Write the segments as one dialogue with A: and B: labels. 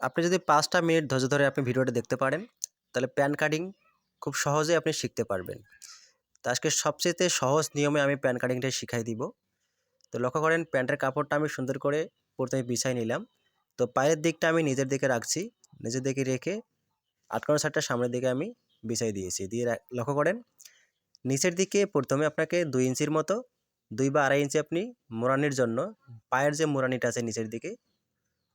A: আপনি যদি পাঁচটা মিনিট ধৈর্য ধরে আপনি ভিডিওটা দেখতে পারেন, তাহলে প্যান কাটিং খুব সহজে আপনি শিখতে পারবেন। তো আজকে সবচেয়ে সহজ নিয়মে আমি প্যান কাটিংটাই শিখাই দিব। তো লক্ষ্য করেন, প্যান্টের কাপড়টা আমি সুন্দর করে প্রথমে বিছাই নিলাম। তো পায়ের দিকটা আমি নিজের দিকে রাখছি, নিজের দিকে রেখে আটকানো সাইডটা সামনের দিকে আমি বিছাই দিয়েছি। দিয়ে লক্ষ্য করেন, নিচের দিকে প্রথমে আপনাকে দুই ইঞ্চির মতো, দুই বা আড়াই ইঞ্চি আপনি মোড়ানির জন্য, পায়ের যে মোড়ানিটা আছে নিচের দিকে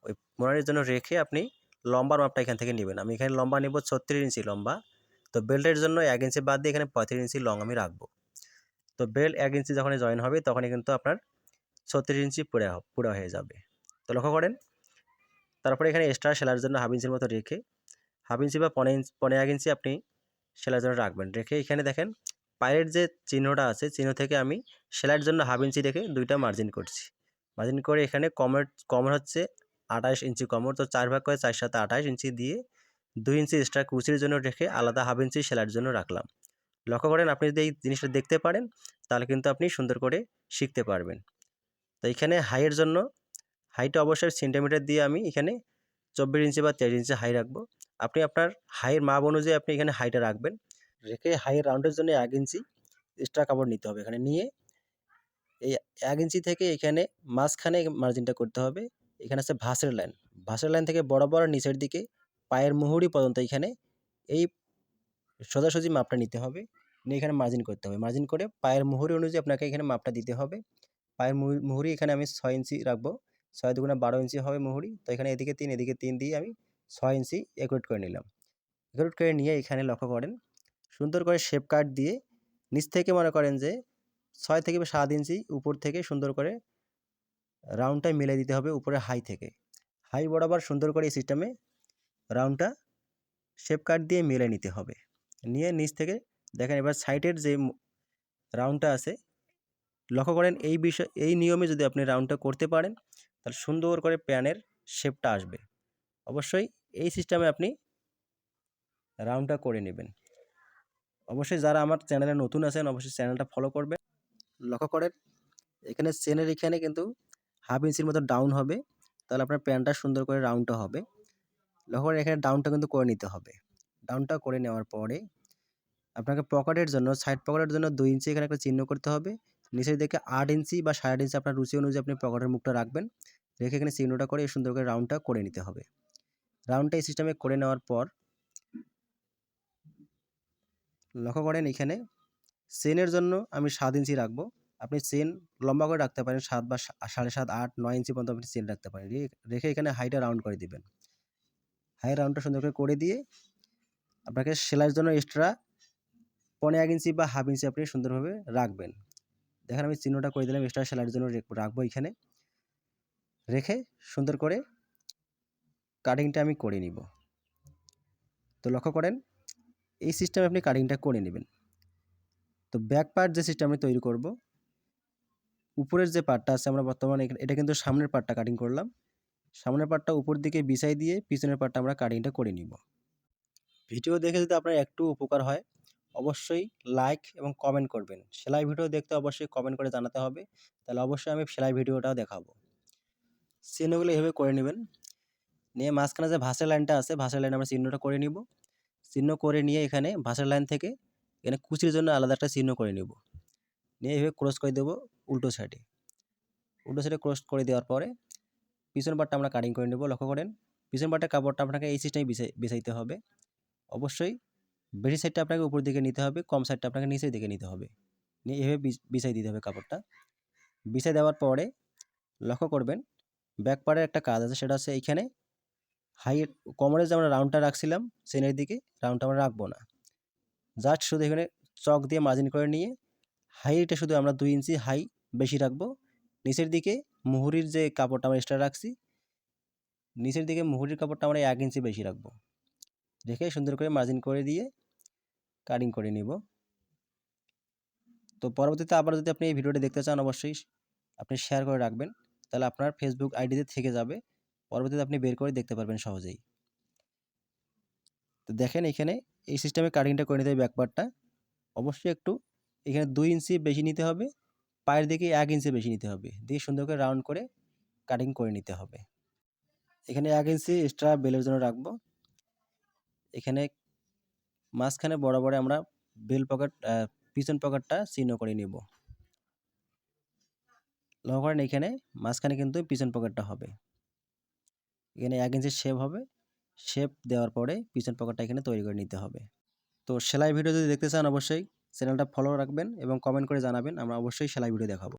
A: ওই মোড়ানির জন্য রেখে আপনি লম্বার মাপটা এখান থেকে নেবেন। আমি এখানে লম্বা নেব ছত্রিশ ইঞ্চি লম্বা। তো বেল্টের জন্য এক ইঞ্চি বাদ দিয়ে এখানে পঁয়ত্রিশ ইঞ্চি লং আমি রাখব। তো বেল্ট এক ইঞ্চি যখন জয়েন হবে, তখনই কিন্তু আপনার ছত্রিশ ইঞ্চি পুরো পুরো হয়ে যাবে। তো লক্ষ্য করেন, তারপরে এখানে এক্সট্রা সেলার জন্য হাফ ইঞ্চির মতো রেখে হাফ ইঞ্চি বা পনেরো ইঞ্চি পনেরো এক ইঞ্চি আপনি সেলার জন্য রাখবেন। রেখে এখানে দেখেন, পায়ের যে চিহ্নটা আছে, চিহ্ন থেকে আমি সেলাইয়ের জন্য হাফ ইঞ্চি রেখে দুইটা মার্জিন করছি। মার্জিন করে এখানে কমের কমের হচ্ছে আঠাশ ইঞ্চি কমর, তো চার ভাগ করে চার সাথে আঠাশ ইঞ্চি দিয়ে দুই ইঞ্চি এক্সট্রা কুচির জন্য রেখে আলাদা হাফ ইঞ্চি সেলাইয়ের জন্য রাখলাম। লক্ষ্য করেন আপনি যদি এই জিনিসটা দেখতে পারেন, তাহলে কিন্তু আপনি সুন্দর করে শিখতে পারবেন। তো এখানে হাইয়ের জন্য হাইটা অবশ্যই সেন্টিমিটার দিয়ে আমি এখানে চব্বিশ ইঞ্চি বা তেইশ ইঞ্চি হাই রাখব। আপনি আপনার হাইয়ের মাপ অনুযায়ী আপনি এখানে হাইটা রাখবেন। রেখে হাইয়ের রাউন্ডের জন্য এক ইঞ্চি এক্সট্রা কাপড় নিতে হবে। এখানে নিয়ে এই এক ইঞ্চি থেকে এখানে মাঝখানে মার্জিনটা করতে হবে। এখানে আছে ভাসের লাইন। ভাসের লাইন থেকে বরাবর নিচের দিকে পায়ের মুহুরি পর্যন্ত এখানে এই সোজাসুজি মাপটা নিতে হবে। নিয়ে এখানে মার্জিন করতে হবে। মার্জিন করে পায়ের মুহুরি অনুযায়ী আপনাকে এখানে মাপটা দিতে হবে। পায়ের মুহুরি এখানে আমি ছয় ইঞ্চি রাখব। ছয় দুগুণে বারো ইঞ্চি হবে মুহুরি তো এখানে এদিকে তিন এদিকে তিন দিয়ে আমি ছয় ইঞ্চি একুরেট করে নিলাম। একুরেট করে নিয়ে এখানে লক্ষ্য করেন। সুন্দর করে শেপ কাট দিয়ে নিচ থেকে মনে করেন যে ছয় থেকে সাত ইঞ্চি উপর থেকে সুন্দর করে রাউন্ডটা মিলে দিতে হবে উপরে হাই থেকে। হাই বরাবর সুন্দর করে এই সিস্টেমে রাউন্ডটা শেপ কাট দিয়ে মিলে নিতে হবে। নিয়ে নিচ থেকে দেখেন এবার সাইডের যে রাউন্ডটা আছে, লক্ষ্য করেন এই বিষয়, এই নিয়মে যদি আপনি রাউন্ডটা করতে পারেন, তাহলে সুন্দর করে প্যানের শেপটা আসবে। অবশ্যই এই সিস্টেমে আপনি রাউন্ডটা করে নেবেন। অবশ্যই যারা আমার চ্যানেলে নতুন আছেন, অবশ্যই চ্যানেলটা ফলো করবেন। লক্ষ্য করেন, এখানে চেনের এখানে কিন্তু হাফ ইঞ্চির মতো ডাউন হবে, তাহলে আপনার প্যান্টটা সুন্দর করে রাউন্ডটা হবে। লক্ষ্য করেন এখানে ডাউনটা কিন্তু করে নিতে হবে। ডাউনটা করে নেওয়ার পরে আপনাকে পকেটের জন্য সাইড পকেটের জন্য দুই ইঞ্চি এখানে একটা চিহ্ন করতে হবে। নিচের দিকে আট ইঞ্চি বা সাড়ে ইঞ্চি আপনার রুচি অনুযায়ী আপনি পকেটের মুখটা রাখবেন। রেখে এখানে চিহ্নটা করে সুন্দর করে রাউন্ডটা করে নিতে হবে। রাউন্ডটা এই সিস্টেমে করে নেওয়ার পর লক্ষ্য করেন এখানে চেনের জন্য আমি সাত ইঞ্চি রাখব। আপনি চেন লম্বা করে রাখতে পারেন, সাত বা সাড়ে সাত, আট, নয় ইঞ্চি পর্যন্ত আপনি চেন রাখতে পারেন। রেখে এখানে হাইটা রাউন্ড করে দিবেন। হাই রাউন্ডটা সুন্দর করে করে দিয়ে আপনাকে সেলাইয়ের জন্য এক্সট্রা পনেরো এক ইঞ্চি বা হাফ ইঞ্চি আপনি সুন্দরভাবে রাখবেন। দেখেন আমি চিহ্নটা করে দিলাম এক্সট্রা সেলাইয়ের জন্য রাখব এখানে। রেখে সুন্দর করে কাটিংটা আমি করে নিব। তো লক্ষ্য করেন, এই সিস্টেমে আপনি কাটিংটা করে নেবেন। তো ব্যাক পার্ট যে সিস্টেম আমি তৈরি করব উপরের যে পার্টটা আছে আমরা বর্তমানে এটা কিন্তু সামনের পার্টটা কাটিং করলাম। সামনের পার্টটা উপর দিকে বিছাই দিয়ে পিছনের পার্টটা আমরা কাটিংটা করে নিব। ভিডিও দেখে যদি আপনার একটু উপকার হয়, অবশ্যই লাইক এবং কমেন্ট করবেন। সেলাই ভিডিও দেখতে অবশ্যই কমেন্ট করে জানাতে হবে। তাহলে অবশ্যই আমি সেলাই ভিডিওটাও দেখাবো। চিহ্নগুলো এভাবে করে নেবেন। নিয়ে মাঝখানে যে ভাসের লাইনটা আছে, ভাসের লাইন আমরা চিহ্নটা করে নিব। চিহ্ন করে নিয়ে এখানে ভাসের লাইন থেকে এখানে কুচির জন্য আলাদা একটা চিহ্ন করে নেব। নিয়ে এভাবে ক্রস করে দেবো উল্টো সাইডে উল্টো সাইডে ক্রস করে দেওয়ার পরে পিছন পাটটা আমরা কাটিং করে নেব, লক্ষ্য করেন, পিছন পাটটা কাপড়টা আপনাকে এই সিস্টেমে বিছাইতে হবে। অবশ্যই বেশি সাইডটা আপনাকে উপর দিকে নিতে হবে, কম সাইডটা আপনাকে নিচের দিকে নিতে হবে। নিয়ে এভাবে বিছাই দিতে হবে কাপড়টা বিছাই দেওয়ার পরে লক্ষ্য করবেন ব্যাক পার্টের একটা কাজ আছে, সেটা হচ্ছে এইখানে হাইয়ের কোমরে যে আমরা রাউন্ডটা রাখছিলাম চেনের দিকে রাউন্ডটা আমরা রাখব না। জাস্ট শুধু এখানে চক দিয়ে মার্জিন করে নিয়ে হাইটা শুধু আমরা দুই ইঞ্চি হাই বেশি রাখব। নিচের দিকে মুহুরির যে কাপড়টা আমরা এক্সট্রা রাখছি, নিচের দিকে মুহুরির কাপড়টা আমরা এক ইঞ্চি বেশি রাখব। রেখে সুন্দর করে মার্জিন করে দিয়ে কাটিং করে নিব। তো পরবর্তীতে আবার যদি আপনি এই ভিডিওটি দেখতে চান, অবশ্যই আপনি শেয়ার করে রাখবেন। তাহলে আপনার ফেসবুক আইডিতে থেকে যাবে। পরবর্তীতে আপনি বের করে দেখতে পারবেন সহজেই। তো দেখেন এখানে এই সিস্টেমে কাটিংটা করে নিতে হবে ব্যাকপার্টটা অবশ্যই একটু এখানে দুই ইঞ্চি বেশি নিতে হবে, পায়ের দিকে এক ইঞ্চি বেশি নিতে হবে। দিয়ে সুন্দর করে রাউন্ড করে কাটিং করে নিতে হবে। এখানে এক ইঞ্চি এক্সট্রা বেলের জন্য রাখব। এখানে মাঝখানে বরাবরে আমরা বেল পকেট পিছন পকেটটা চিহ্ন করে নিব। লক্ষ্য করেন এখানে মাঝখানে কিন্তু পিছন পকেটটা হবে। এখানে এক ইঞ্চি শেপ হবে। শেপ দেওয়ার পরে পিছন পকেটটা এখানে তৈরি করে নিতে হবে। তো সেলাই ভিডিও যদি দেখতে চান অবশ্যই চ্যানেলটা ফলো রাখবেন এবং কমেন্ট করে জানাবেন আমরা অবশ্যই সেলাই ভিডিও দেখাবো।